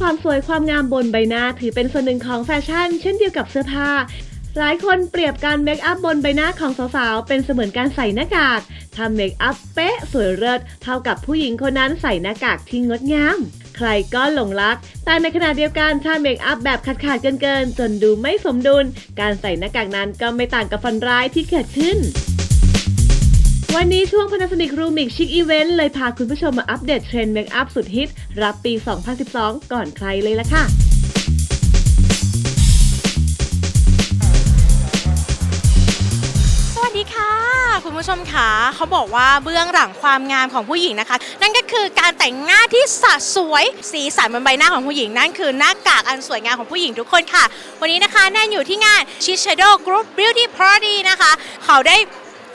ความสวยความงามบนใบหน้าถือเป็นส่วนหนึ่งของแฟชั่น เช่นเดียวกับเสื้อผ้า หลายคนเปรียบการเมคอัพบนใบหน้าของสาวๆ เป็นเสมือนการใส่หน้ากากถ้าเมคอัพเป๊ะสวยเลิศเท่ากับผู้หญิงคนนั้นใส่หน้ากากที่งดงาม ใครก็หลงรัก แต่ในขณะเดียวกันถ้าเมคอัพแบบขาดๆเกินๆจนดูไม่สมดุล การใส่หน้ากากนั้นก็ไม่ต่างกับฟันร้ายที่เกิดขึ้น วันนี้ช่วง Panasonic Rumix Chic Event เลยพาคุณผู้ชมมาอัปเดตเทรนด์เมคอัพสุดฮิต รับปี 2012 ก่อนใครเลยล่ะค่ะสวัสดีค่ะคุณผู้ชมคะเขาบอกว่าเบื้องหลังความงามของผู้หญิงนะคะ นั่นก็คือการแต่งหน้าที่สะสวยสีสันบนใบหน้าของผู้หญิงนั่นคือหน้ากากอันสวยงามของผู้หญิงทุกคนค่ะ วันนี้นะคะแน่นอยู่ที่งาน Shiseido Group Beauty Party นะคะ เขาได้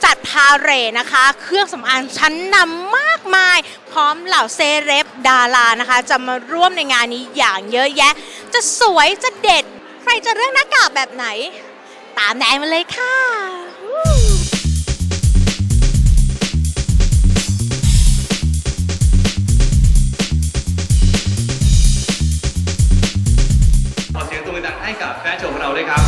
จัดพาเรดนะคะ เครื่องสำอางชั้นนำมากมาย พร้อมเหล่าเซเลบดารานะคะ จะมาร่วมในงานนี้อย่างเยอะแยะ จะสวยจะเด็ด ใครจะเลือกหน้ากากแบบไหน ตามแดงมาเลยค่ะ ขอเสียงตัวดังให้กับแฟนโชว์ของเราด้วยครับ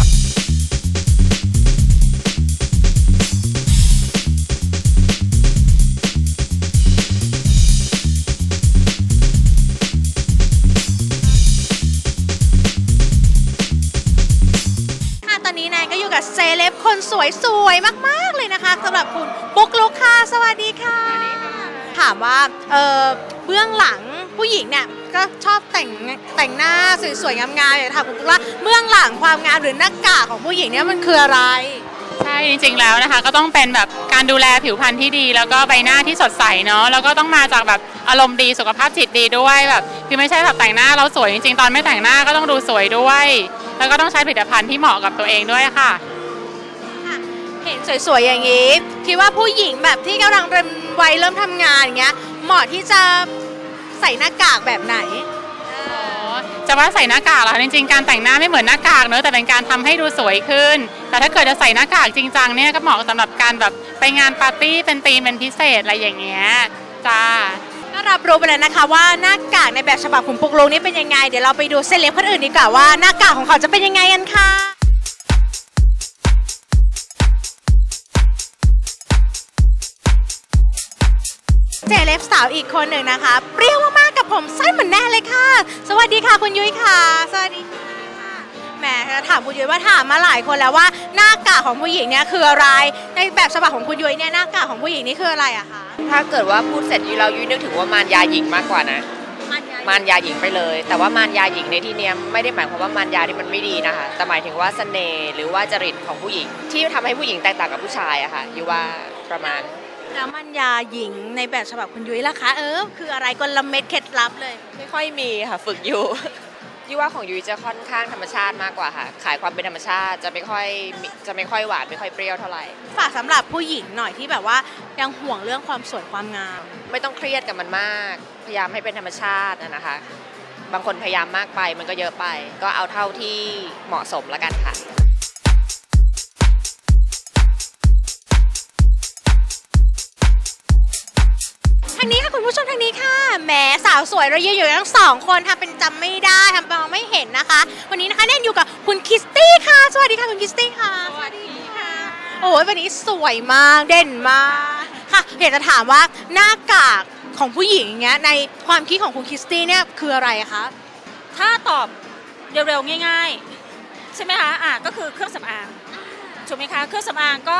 นนี้แนนก็อยู่กับเซเลบคนสวยสวยมาก ๆ เลยนะคะสำหรับคุณปุ๊กลุกค่ะ สวัสดีค่ะ ถามว่าเออเบื้องหลังผู้หญิงเนี่ยก็ชอบแต่งแต่งหน้าสวยๆงามๆอยากถามคุณปุ๊กว่าเบื้องหลังความงามหรือหน้ากากของผู้หญิงเนี่ยมันคืออะไรใช่จริงๆแล้วนะคะก็ต้องเป็นแบบการดูแลผิวพรรณที่ดี แล้วก็ใบหน้าที่สดใสเนาะแล้วก็ต้องมาจากแบบอารมณ์ดีสุขภาพจิตดีด้วยแบบคือไม่ใช่แบบแต่งหน้าเราสวยจริงๆ ตอนไม่แต่งหน้าก็ต้องดูสวยด้วย แล้วก็ต้องใช้ผลิตภัณฑ์ที่เหมาะกับตัวเองด้วยค่ะ เห็นสวยๆอย่างนี้ คิดว่าผู้หญิงแบบที่กำลังเริ่มวัยเริ่มทำงานอย่างเงี้ย เหมาะที่จะใส่หน้ากากแบบไหนจะว่าใส่หน้ากากเหรอคะจริงๆการแต่งหน้าไม่เหมือนหน้ากากเนอะแต่เป็นการทำให้ดูสวยขึ้น แต่ถ้าเกิดจะใส่หน้ากากจริงจังเนี่ยก็เหมาะสำหรับการแบบไปงานปาร์ตี้เป็นธีมเป็นพิเศษอะไรอย่างเงี้ยจ้าก็ รับรู้ไปแล้วนะคะว่าหน้ากากในแบบฉบับของปุกลุกนี่เป็นยังไง เดี๋ยวเราไปดูเซเลบคนอื่นดีกว่าว่าหน้ากากของเขาจะเป็นยังไงกันค่ะเจเลบสาวอีกคนหนึ่งนะคะ เปรี้ยวมากๆกับผมสั้นเหมือนแน่เลยค่ะ สวัสดีค่ะคุณยุ้ยค่ะ สวัสดี ค่ะแหมถามคุณยุ้ยว่าถามมาหลายคนแล้วว่าหน้ากากของผู้หญิงเนี่ยคืออะไร ในแบบฉบับของคุณยุ้ยเนี่ยหน้ากากของผู้หญิงนี่คืออะไรอะคะถ้าเกิดว่าพูดเสร็จเรายุ้ยนึกถึงว่ามารยาหญิงมากกว่านะมารยาหญิงไปเลย แต่ว่ามารยาหญิงในที่เนี้ยไม่ได้หมายความว่ามารยาที่มันไม่ดีนะคะแต่หมายถึงว่าเสน่ห์หรือว่าจริตของผู้หญิง ที่ทำให้ผู้หญิงแตกต่างกับผู้ชายอะค่ะยุ้ยว่าประมาณแล้วมันยาหญิงในแบบฉบับคุณยุ้ยล่ะคะ เออ คืออะไรกลเม็ดเคล็ดลับเลย ไม่ค่อยมีค่ะ ฝึกอยู่ ยุ้ยว่าของยุ้ยจะค่อนข้างธรรมชาติมากกว่าค่ะ ขายความเป็นธรรมชาติจะไม่ค่อยมีจะไม่ค่อยหวานไม่ค่อยเปรี้ยวเท่าไหร่ฝากสำหรับผู้หญิงหน่อยที่แบบว่ายังห่วงเรื่องความสวยความงาม ไม่ต้องเครียดกับมันมาก พยายามให้เป็นธรรมชาตินะนะคะ บางคนพยายามมากไปมันก็เยอะไป ก็เอาเท่าที่เหมาะสมแล้วกันค่ะางนี้ค่ะคุณผู้ชมทางนี้ค่ะแหมสาวสวยเรายืนอยู่ทั้งสองคนทำเป็นจำไม่ได้ทำเป็นมองไม่เห็นนะคะ วันนี้นะคะเน่นอยู่กับคุณคริสตี้ค่ะ สวัสดีค่ะคุณคริสตี้ค่ะสวัสดีค่ะโอ้ยวันนี้สวยมากเด่นมากค่ะอยากจะถามว่าหน้ากากของผู้หญิงอย่างเงี้ยในความคิดของคุณคริสตี้เนี่ยคืออะไรคะถ้าตอบเร็วๆง่าย ๆ ใช่ไหมคะอะก็คือเครื่องสำอางถูกไหมคะเครื่องสำอางก็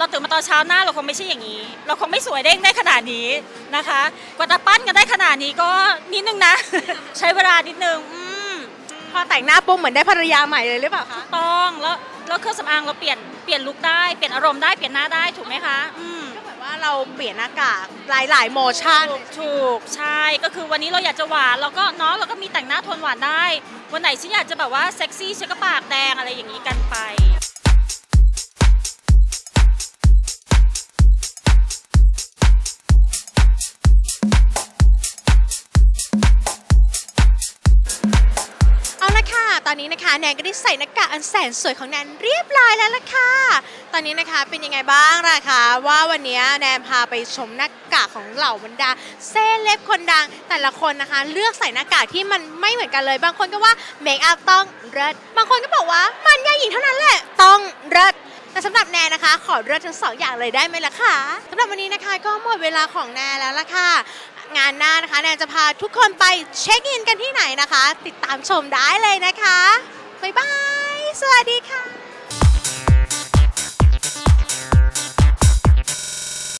เราตื่นมาตอนเช้าหน้าเราคงไม่ใช่อย่างนี้ เราคงไม่สวยเด้งได้ขนาดนี้นะคะ กว่าจะปั้นกันได้ขนาดนี้ก็นิดนึงนะ ใช้เวลานิดนึงอืมพอแต่งหน้าปุ๊บเหมือนได้ภรรยาใหม่เลยหรือเปล่าคะต้องแล้วแล้วเครื่องสำอางเราเปลี่ยนเปลี่ยนลุคได้เปลี่ยนอารมณ์ได้เปลี่ยนหน้าได้ถูกไหมคะอืมก็เหมือนว่าเราเปลี่ยนหน้ากากหลายๆโมชั่นถูกถูกใช่ก็คือวันนี้เราอยากจะหวานเราก็เนาะเราก็มีแต่งหน้าโทนหวานได้ วันไหนฉันอยากจะแบบว่าเซ็กซี่ฉันก็ปากแดงอะไรอย่างนี้กันไป อาละค่ะตอนนี้นะคะแนนก็ได้ใส่หน้ากากอันแสนสวยของแนนเรียบร้อยแล้วล่ะค่ะ ตอนนี้นะคะเป็นยังไงบ้างล่ะคะ ว่าวันนี้แนนพาไปชมหน้ากากของเหล่าบรรดาเซเลบคนดังแต่ละคนนะคะ เลือกใส่หน้ากากที่มันไม่เหมือนกันเลย บางคนก็ว่าเมคอัพต้องเลิศบางคนก็บอกว่ามันยาหญิงเท่านั้นแหละต้องเลิศแต่สำหรับแนนนะคะ ขอเลือกทั้งสองอย่างเลยได้ไหมล่ะคะสำหรับวันนี้นะคะก็หมดเวลาของแนนแล้วล่ะค่ะ งานหน้านะคะแนนจะพาทุกคนไปเช็คอินกันที่ไหนนะคะ ติดตามชมได้เลยนะคะ บ๊ายบาย สวัสดีค่ะ